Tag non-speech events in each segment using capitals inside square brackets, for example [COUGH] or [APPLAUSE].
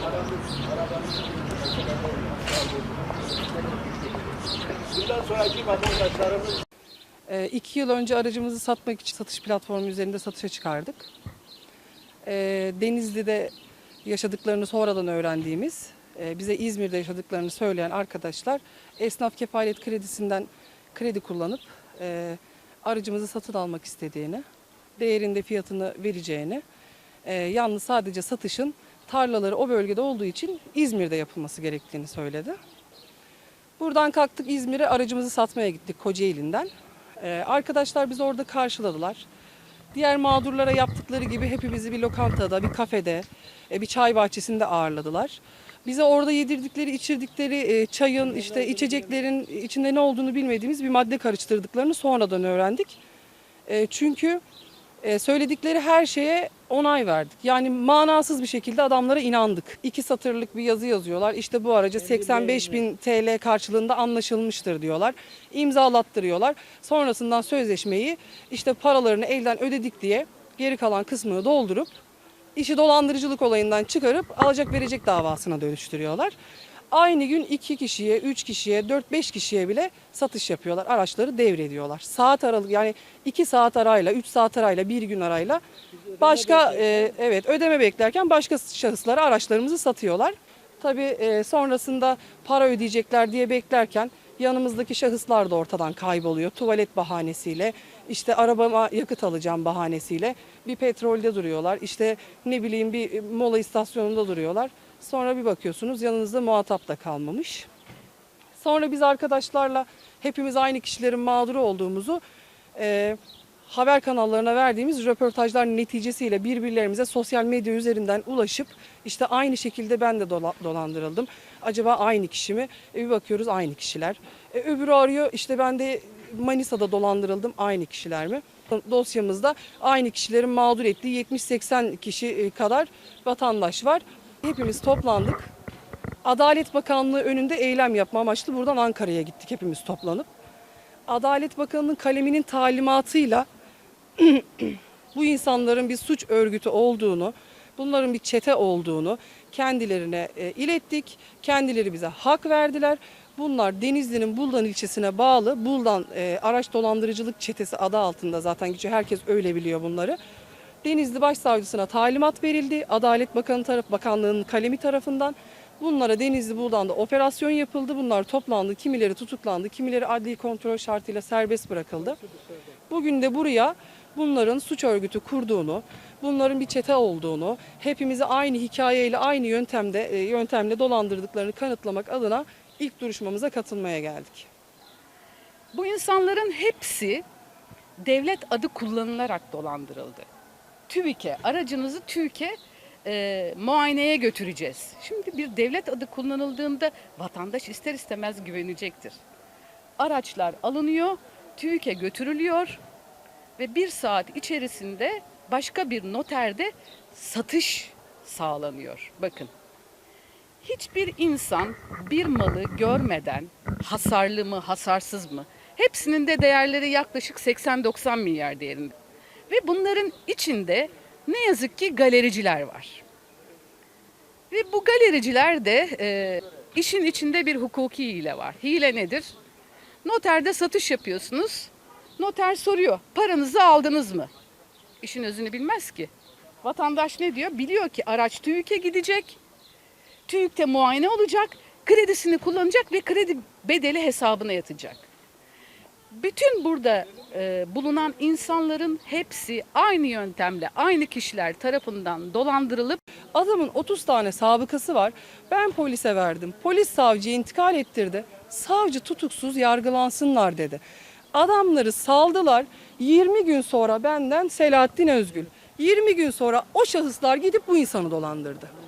Paramız, arabanın Bundan sonraki vatandaşlarımız Ee, iki yıl önce aracımızı satmak için satış platformu üzerinde satışa çıkardık. Ee, Denizli'de yaşadıklarını sonradan öğrendiğimiz, e, bize İzmir'de yaşadıklarını söyleyen arkadaşlar esnaf kefalet kredisinden kredi kullanıp e, aracımızı satın almak istediğini, değerinde fiyatını vereceğini, e, yalnız sadece satışın tarlaları o bölgede olduğu için İzmir'de yapılması gerektiğini söyledi. Buradan kalktık İzmir'e aracımızı satmaya gittik Kocaeli'nden. Ee, arkadaşlar bizi orada karşıladılar. Diğer mağdurlara yaptıkları gibi hepimizi bir lokantada, bir kafede, e, bir çay bahçesinde ağırladılar. Bize orada yedirdikleri, içirdikleri e, çayın, işte içeceklerin içinde ne olduğunu bilmediğimiz bir madde karıştırdıklarını sonradan öğrendik. E, çünkü e, söyledikleri her şeye onay verdik. Yani manasız bir şekilde adamlara inandık. İki satırlık bir yazı yazıyorlar. İşte bu araca 85 bin TL karşılığında anlaşılmıştır diyorlar. İmzalattırıyorlar. Sonrasından sözleşmeyi işte paralarını elden ödedik diye geri kalan kısmını doldurup işi dolandırıcılık olayından çıkarıp alacak verecek davasına dönüştürüyorlar. Aynı gün iki kişiye, üç kişiye, dört beş kişiye bile satış yapıyorlar. Araçları devrediyorlar. Saat aralık yani iki saat arayla, üç saat arayla, bir gün arayla başka e, evet ödeme beklerken başka şahıslara araçlarımızı satıyorlar. Tabii e, sonrasında para ödeyecekler diye beklerken yanımızdaki şahıslar da ortadan kayboluyor. Tuvalet bahanesiyle, işte arabama yakıt alacağım bahanesiyle bir petrolde duruyorlar. İşte ne bileyim bir mola istasyonunda duruyorlar. Sonra bir bakıyorsunuz yanınızda muhatap da kalmamış. Sonra biz arkadaşlarla hepimiz aynı kişilerin mağduru olduğumuzu e, haber kanallarına verdiğimiz röportajlar neticesiyle birbirlerimize sosyal medya üzerinden ulaşıp işte aynı şekilde ben de dola- dolandırıldım. Acaba aynı kişi mi? E, bir bakıyoruz aynı kişiler. E, öbürü arıyor işte ben de Manisa'da dolandırıldım aynı kişiler mi? Dosyamızda aynı kişilerin mağdur ettiği 70-80 kişi e, kadar vatandaş var. Hepimiz toplandık. Adalet Bakanlığı önünde eylem yapma amaçlı buradan Ankara'ya gittik hepimiz toplanıp. Adalet Bakanı'nın kaleminin talimatıyla [CLEARS THROAT] bu insanların bir suç örgütü olduğunu, bunların bir çete olduğunu kendilerine e, ilettik. Kendileri bize hak verdiler. Bunlar Denizli'nin Buldan ilçesine bağlı Buldan e, araç dolandırıcılık çetesi adı altında zaten geçiyor. Herkes öyle biliyor bunları. Denizli Başsavcısına talimat verildi. Adalet Bakanı taraf Bakanlığı'nın kalemi tarafından. Bunlara Denizli Buldan'da operasyon yapıldı. Bunlar toplandı. Kimileri tutuklandı, kimileri adli kontrol şartıyla serbest bırakıldı. Bugün de buraya bunların suç örgütü kurduğunu, bunların bir çete olduğunu, hepimizi aynı hikayeyle, aynı yöntemde e, yöntemle dolandırdıklarını kanıtlamak adına ilk duruşmamıza katılmaya geldik. Bu insanların hepsi devlet adı kullanılarak dolandırıldı. TÜİK'e, aracınızı TÜİK'e e, muayeneye götüreceğiz. Şimdi bir devlet adı kullanıldığında vatandaş ister istemez güvenecektir. Araçlar alınıyor, TÜİK'e götürülüyor ve bir saat içerisinde başka bir noterde satış sağlanıyor. Bakın hiçbir insan bir malı görmeden hasarlı mı, hasarsız mı? Hepsinin de değerleri yaklaşık 80-90 milyar değerinde. Ve bunların içinde ne yazık ki galericiler var. Ve bu galericiler de e, işin içinde bir hukuki hile var. Hile nedir? Noterde satış yapıyorsunuz. Noter soruyor, paranızı aldınız mı? İşin özünü bilmez ki. Vatandaş ne diyor? Biliyor ki araç TÜİK'e gidecek. TÜİK'te muayene olacak, kredisini kullanacak ve kredi bedeli hesabına yatacak. Bütün burada e, bulunan insanların hepsi aynı yöntemle, aynı kişiler tarafından dolandırılıp Adamın 30 tane sabıkası var. Ben polise verdim. Polis savcıya intikal ettirdi. Savcı tutuksuz yargılansınlar dedi. Adamları saldılar. 20 gün sonra benden Selahattin Özgül. 20 gün sonra o şahıslar gidip bu insanı dolandırdı.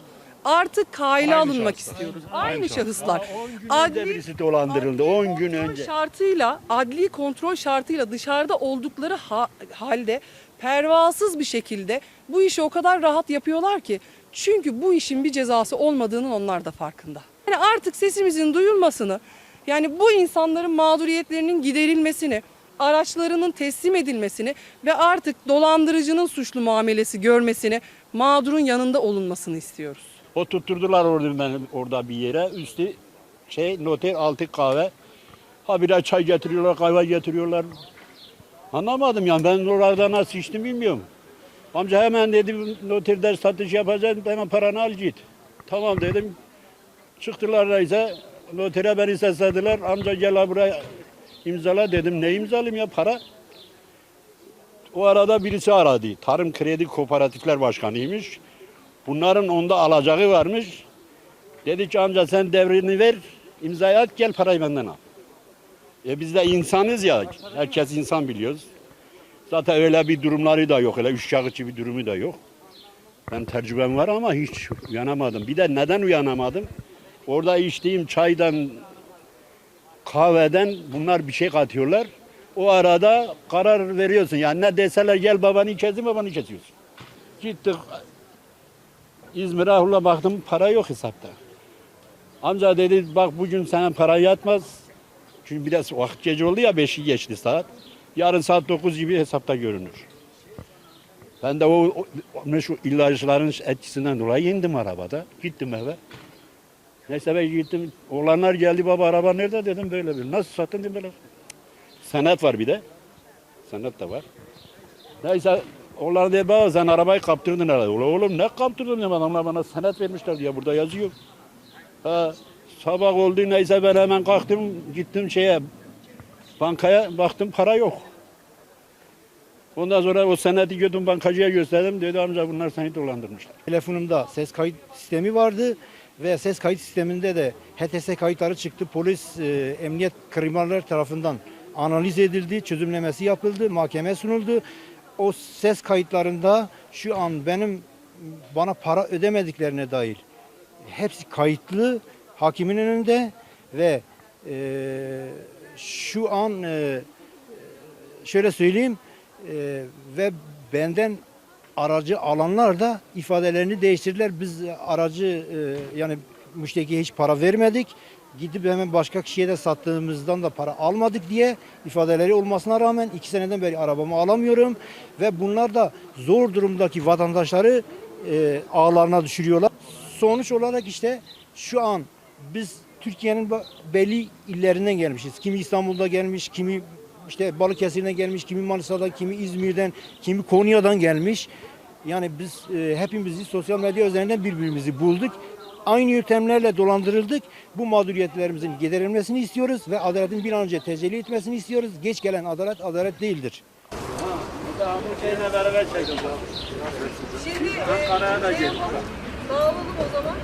Artık kaile alınmak istiyoruz. Aynı, şahıslar. Adli birisi dolandırıldı 10 gün kontrol önce. şartıyla, adli kontrol şartıyla dışarıda oldukları ha- halde pervasız bir şekilde bu işi o kadar rahat yapıyorlar ki. Çünkü bu işin bir cezası olmadığının onlar da farkında. Yani artık sesimizin duyulmasını, yani bu insanların mağduriyetlerinin giderilmesini, araçlarının teslim edilmesini ve artık dolandırıcının suçlu muamelesi görmesini, mağdurun yanında olunmasını istiyoruz. O tutturdular orada ben orada bir yere. Üstü şey noter altı kahve. Ha bir çay getiriyorlar, kahve getiriyorlar. Anlamadım yani ben orada nasıl içtim bilmiyorum. Amca hemen dedi noterde satış yapacağız hemen paranı al git. Tamam dedim. Çıktılar neyse notere beni seslediler. Amca gel buraya imzala dedim. Ne imzalayayım ya para? O arada birisi aradı. Tarım Kredi Kooperatifler Başkanıymış. Bunların onda alacağı varmış. Dedi ki amca sen devrini ver, imzayı at gel parayı benden al. E biz de insanız ya, herkes insan biliyoruz. Zaten öyle bir durumları da yok, öyle üç kağıtçı bir durumu da yok. Ben tecrübem var ama hiç uyanamadım. Bir de neden uyanamadım? Orada içtiğim çaydan, kahveden bunlar bir şey katıyorlar. O arada karar veriyorsun. Yani ne deseler gel babanı kesin babanı kesiyorsun. Gittik İzmir'e hula baktım para yok hesapta. Amca dedi bak bugün sana para yatmaz. Çünkü biraz vakit gece oldu ya 5'i geçti saat. Yarın saat 9 gibi hesapta görünür. Ben de o, o şu ilaçların etkisinden dolayı indim arabada. Gittim eve. Neyse ben gittim. Oğlanlar geldi baba araba nerede dedim böyle bir. Nasıl sattın dedim böyle. Senet var bir de. Senet de var. Neyse onlar diye bana sen arabayı kaptırdın herhalde. Ulan oğlum ne kaptırdım ya adamlar bana senet vermişler diye burada yazıyor. Ha, sabah oldu neyse ben hemen kalktım gittim şeye bankaya baktım para yok. Ondan sonra o senedi götürdüm bankacıya gösterdim. Dedi amca bunlar seni dolandırmışlar. Telefonumda ses kayıt sistemi vardı ve ses kayıt sisteminde de HTS kayıtları çıktı. Polis, e, emniyet kriminaller tarafından analiz edildi, çözümlemesi yapıldı, mahkemeye sunuldu. O ses kayıtlarında şu an benim bana para ödemediklerine dair hepsi kayıtlı hakimin önünde ve e, şu an e, şöyle söyleyeyim e, ve benden aracı alanlar da ifadelerini değiştirdiler. Biz aracı e, yani müşteriye hiç para vermedik. Gidip hemen başka kişiye de sattığımızdan da para almadık diye ifadeleri olmasına rağmen iki seneden beri arabamı alamıyorum. Ve bunlar da zor durumdaki vatandaşları e, ağlarına düşürüyorlar. Sonuç olarak işte şu an biz Türkiye'nin belli illerinden gelmişiz. Kimi İstanbul'da gelmiş, kimi işte Balıkesir'den gelmiş, kimi Manisa'dan, kimi İzmir'den, kimi Konya'dan gelmiş. Yani biz e, hepimizi sosyal medya üzerinden birbirimizi bulduk. Aynı yöntemlerle dolandırıldık. Bu mağduriyetlerimizin giderilmesini istiyoruz ve adaletin bir an önce tecelli etmesini istiyoruz. Geç gelen adalet adalet değildir. Bir de hamur şeyle beraber çekeceğiz. Şimdi Ankara'ya da gel. dağılalım o zaman.